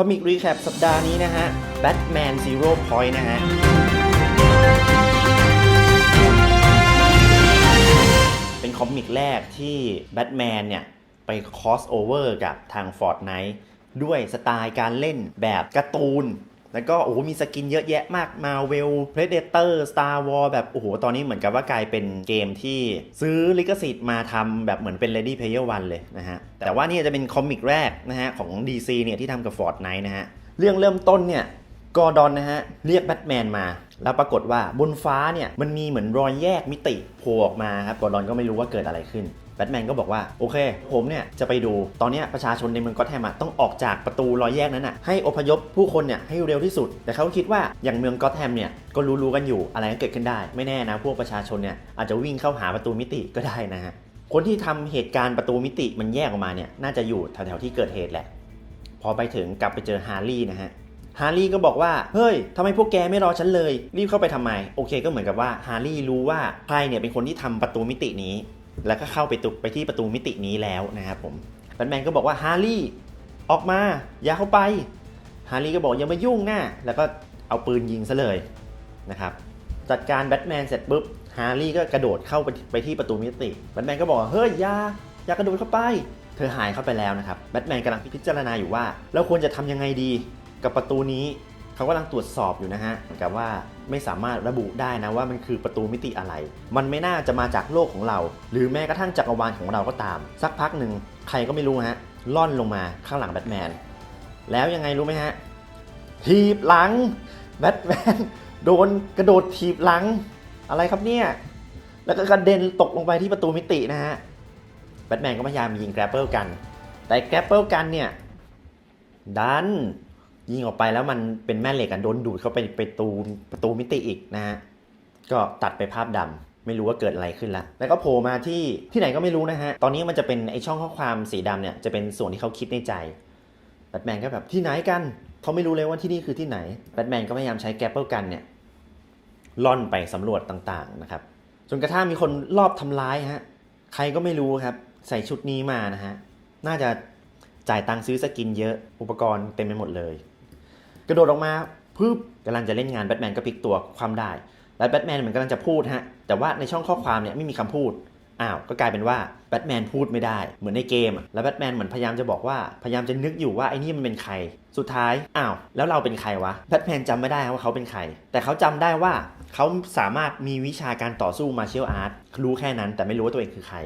คอมิกรีแคปสัปดาห์นี้นะฮะแบทแมนซีโร่พอยต์นะฮะเป็นคอมิกแรกที่แบทแมนเนี่ย ไปคอสโอเวอร์กับทาง Fortnite ด้วยสไตล์การเล่นแบบการ์ตูน แล้วก็โอ้โหมีสกินเยอะแยะมาก Marvel Predator Star Wars แบบโอ้โห ตอนนี้เหมือนกับว่ากลายเป็นเกมที่ซื้อลิขสิทธิ์มาทำแบบเหมือนเป็น Ready Player One เลยนะฮะ แต่ว่านี่จะเป็นคอมิกแรกนะฮะของ DC เนี่ยที่ทำกับ Fortnite นะฮะ เรื่องเริ่มต้นเนี่ยกอร์ดอนนะฮะ เรียกแบทแมนมา แล้วปรากฏว่าบนฟ้าเนี่ยมันมีเหมือนรอยแยกมิติโผล่ออกมาครับกอร์ดอนก็ไม่รู้ว่าเกิดอะไรขึ้น แบทแมนก็บอกว่าโอเค ผมเนี่ยจะไปดูตอนนี้ประชาชนในเมืองก็อตแฮมต้องออกจากประตูรอยแยกนั้นอะให้อพยพผู้คนเนี่ยให้เร็วที่สุด แต่เขาคิดว่าอย่างเมืองก็อตแฮมเนี่ยก็รู้ๆกันอยู่อะไรก็เกิดขึ้นได้ ไม่แน่นะพวกประชาชนเนี่ยอาจจะวิ่งเข้าหาประตูมิติก็ได้นะฮะคนที่ทำเหตุการณ์ประตูมิติมันแยกออกมาเนี่ยน่าจะอยู่แถวๆที่เกิดเหตุแหละ พอไปถึงกลับไปเจอฮาร์ลี่นะฮะฮาร์รี่ก็บอกว่า เฮ้ยทำไมพวกแกไม่รอฉันเลย รีบเข้าไปทำไม โอเคก็เหมือนกับว่าฮาร์รี่รู้ว่าใครเนี่ยเป็นคนที่ทำประตูมิตินี้ แล้วก็เข้าไปตุกไปที่ประตูมิตินี้แล้วนะครับผมแบทแมนก็บอกว่าฮาร์รี่ออกมาอย่าเข้าไป ฮาร์รี่ก็บอกอย่ามายุ่งนะแล้วก็เอาปืนยิงซะเลยนะครับจัดการแบทแมนเสร็จปุ๊บฮาร์รี่ก็กระโดดเข้าไปไปที่ประตูมิติแบทแมนก็บอกเฮ้ยอย่าอย่ากระโดดเข้าไป เธอหายเข้าไปแล้วนะครับแบทแมนกำลังพิจารณาอยู่ว่าเราควรจะทำยังไงดีกับประตูนี้ เขากำลังตรวจสอบอยู่นะฮะเหมือนกับว่าไม่สามารถระบุได้นะว่ามันคือประตูมิติอะไร มันไม่น่าจะมาจากโลกของเรา หรือแม้กระทั่งจักรวาลของเราก็ตาม สักพักหนึ่งใครก็ไม่รู้ฮะล่อนลงมาข้างหลังแบทแมน แล้วยังไงรู้ไหมฮะทีบหลังแบทแมนโดนกระโดดทีบหลังอะไรครับเนี่ย แล้วก็กระเด็นตกลงไปที่ประตูมิตินะฮะ แบทแมนก็พยายามยิงแกรปเปิลกัน แต่แกรปเปิลกันเนี่ย ดัน ยิงออกไปแล้วมันเป็นแม่เหล็กกันโดนดูดเข้าไปไปตูประตูมิติอีกนะฮะก็ตัดไปภาพดำไม่รู้ว่าเกิดอะไรขึ้นละ แล้วก็โผล่มาที่ที่ไหนก็ไม่รู้นะฮะ ตอนนี้มันจะเป็นไอช่องข้อความสีดำเนี่ยจะเป็นส่วนที่เขาคิดในใจ แบทแมนก็แบบที่ไหนกัน เขาไม่รู้เลยว่าที่นี่คือที่ไหน แบทแมนก็พยายามใช้แกรปเปิลกันเนี่ยล่อนไปสำรวจต่างๆนะครับ จนกระทั่งมีคนรอบทำร้ายฮะ ใครก็ไม่รู้ครับ ใส่ชุดนี้มานะฮะ น่าจะจ่ายตังค์ซื้อสกินเยอะ อุปกรณ์เต็มไปหมดเลย กระโดดออกมาพึบกำลังจะเล่นงานแบทแมนก็พลิกตัวความได้ แล้วแบทแมนเหมือนกำลังจะพูดฮะ แต่ว่าในช่องข้อความเนี่ยไม่มีคำพูด อ้าว ก็กลายเป็นว่าแบทแมนพูดไม่ได้ เหมือนในเกม แล้วแบทแมนเหมือนพยายามจะบอกว่า พยายามจะนึกอยู่ว่าไอ้นี่มันเป็นใคร สุดท้าย อ้าว แล้วเราเป็นใครวะ แบทแมนจำไม่ได้ว่าเขาเป็นใคร แต่เขาจำได้ว่าเขาสามารถมีวิชาการต่อสู้มาเชียลอาร์ต รู้แค่นั้นแต่ไม่รู้ว่าตัวเองคือใคร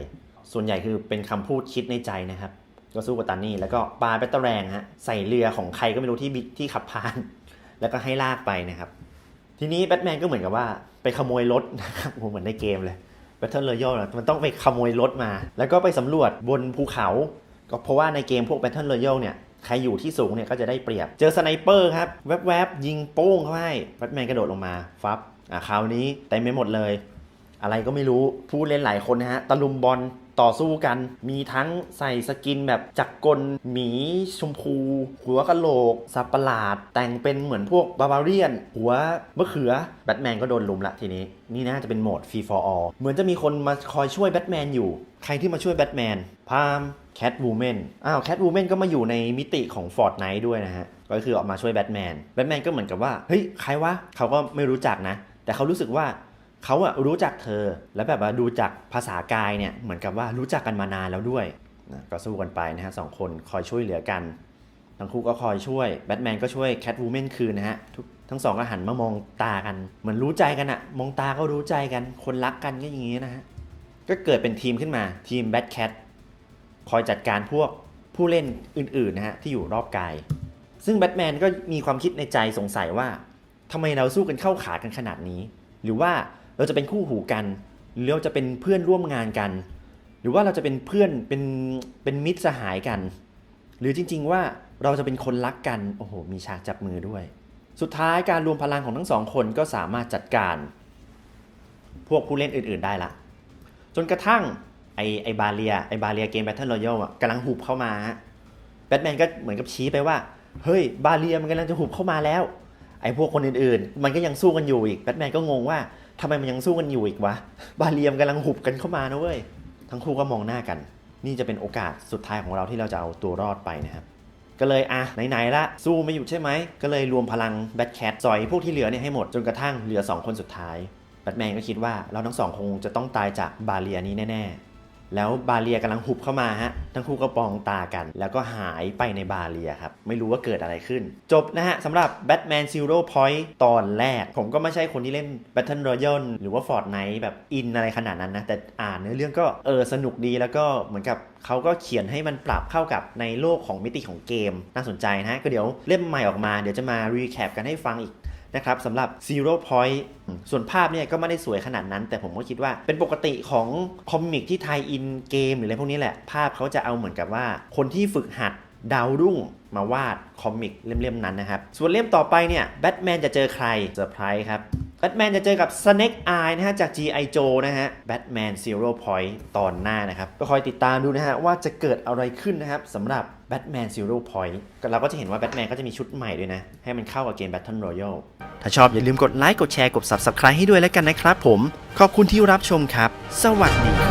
ส่วนใหญ่คือเป็นคำพูดคิดในใจนะครับ ก็สู้กับตันนี่แล้วก็ปาแบตเตอร์แรงฮะใส่เรือของใครก็ไม่รู้ที่บิที่ขับผ่าน แล้วก็ให้ลากไปนะครับ ทีนี้แบทแมนก็เหมือนกับว่าไปขโมยรถนะครับโอ้เหมือนในเกมเลย Battle Royale นะมันต้องไปขโมยรถมา แล้วก็ไปสำรวจบนภูเขา ก็เพราะว่าในเกมพวก Battle Royale เนี่ยใครอยู่ที่สูงเนี่ยก็จะได้เปรียบ เจอสไนเปอร์ครับ แวบๆ ยิงโป้งเข้าให้แบทแมนกระโดดลงมาฟับอะคราวนี้เต็มไปหมดเลย อะไรก็ไม่รู้ผู้เล่นหลายคนนะฮะตะลุมบอล ต่อสู้กัน มีทั้งใส่สกินแบบจักรกลหมีชมพู หัวกะโหลกสับประหลาด แต่งเป็นเหมือนพวกบาบาเรียน หัวมะเขือแบทแมนก็โดนลุมละทีนี้ นี่น่าจะเป็นโหมดฟรีฟอร์ออเหมือนจะมีคนมาคอยช่วยแบทแมนอยู่ ใครที่มาช่วยแบทแมนพามแคทวูแมนอ้าวแคทวูแมนก็มาอยู่ในมิติของฟอร์ n ไนท์ด้วยนะฮะก็คือออกมาช่วยแบทแมนแบทแมนก็เหมือนกับว่าเฮ้ยใครวะเขาก็ไม่รู้จักนะ แต่เขารู้สึกว่า เขาอะรู้จักเธอ แล้วแบบว่าดูจากภาษากายเนี่ยเหมือนกับว่ารู้จักกันมานานแล้วด้วยนะก็สู้กันไปนะฮะสองคนคอยช่วยเหลือกัน ทั้งคู่ก็คอยช่วยแบทแมนก็ช่วยแคทวูแมนคืนนะฮะทั้งสองก็หันมามองตากัน เหมือนรู้ใจกันอะมองตาก็รู้ใจกัน คนรักกันก็อย่างงี้นะฮะก็เกิดเป็นทีมขึ้นมาทีมแบทแคทคอยจัดการพวกผู้เล่นอื่นๆนะฮะที่อยู่รอบกาย ซึ่งแบทแมนก็มีความคิดในใจสงสัยว่าทำไมเราสู้กันเข้าขากันขนาดนี้ หรือว่า เราจะเป็นคู่หูกันหรือเราจะเป็นเพื่อนร่วมงานกัน หรือว่าเราจะเป็นเพื่อนเป็นเป็นมิตรสหายกัน หรือจริง ๆ ว่าเราจะเป็นคนรักกันโอ้โหมีฉากจับมือด้วย สุดท้ายการรวมพลังของทั้งสองคนก็สามารถจัดการ พวกผู้เล่นอื่น ๆ ได้ละ จนกระทั่งไอไอบาเลียไอบาเลียเกม Battle Royale อะกำลังหุบเข้ามาแบทแมนก็เหมือนกับชี้ไปว่าเฮ้ยบาเลียมันกำลังจะหุบเข้ามาแล้วไอพวกคนอื่นๆ มันก็ยังสู้กันอยู่อีกแบทแมนก็งงว่า ทำไมมันยังสู้กันอยู่อีกวะ บาเลียมกำลังหุบกันเข้ามานะเว้ย ทั้งคู่ก็มองหน้ากัน นี่จะเป็นโอกาสสุดท้ายของเราที่เราจะเอาตัวรอดไปนะครับ ก็เลยอะไหนๆละสู้ไม่หยุดใช่ไหม ก็เลยรวมพลังแบทแคทสอยพวกที่เหลือเนี่ยให้หมดจนกระทั่งเหลือ 2 คนสุดท้ายแบทแมนก็คิดว่าเราทั้งสองคงจะต้องตายจากบาเลียนี้แน่ๆ แล้วบาเรียกำลังหุบเข้ามาฮะ ทั้งคู่ก็ปองตากัน แล้วก็หายไปในบาเรียครับ ไม่รู้ว่าเกิดอะไรขึ้น จบนะฮะสำหรับ Batman Zero Point ตอนแรก ผมก็ไม่ใช่คนที่เล่น Battle Royale หรือว่า Fortnite แบบอินอะไรขนาดนั้นนะ แต่อ่านเนื้อเรื่องก็เออสนุกดีแล้วก็เหมือนกับเขาก็เขียนให้มันปรับเข้ากับในโลกของมิติของเกม น่าสนใจนะฮะก็เดี๋ยวเล่มใหม่ออกมาเดี๋ยวจะมารีแคปกันให้ฟังอีก นะครับสำหรับ Zero Point ส่วนภาพเนี่ยก็ไม่ได้สวยขนาดนั้น แต่ผมก็คิดว่าเป็นปกติของคอมิกที่ไทยอินเกมหรืออะไรพวกนี้แหละ ภาพเขาจะเอาเหมือนกับว่า คนที่ฝึกหัดดาวรุ่งมาวาดคอมิกเล่มๆนั้นนะครับ ส่วนเล่มต่อไปเนี่ยแบทแมนจะเจอใครเซอร์ไพรส์ครับ แบทแมนจะเจอกับ Snake Eye นะฮะจาก G.I. Joe นะฮะ Batman Zero Point ตอนหน้านะครับ ก็คอยติดตามดูนะฮะว่าจะเกิดอะไรขึ้นนะครับสำหรับแบทแมน Zero Point เราก็จะเห็นว่าแบทแมนก็จะมีชุดใหม่ด้วยนะ ให้มันเข้ากับเกม Battle Royale ถ้าชอบอย่าลืมกดไลค์กดแชร์กด Subscribe ให้ด้วยแล้วกันนะครับผม ขอบคุณที่รับชมครับ สวัสดี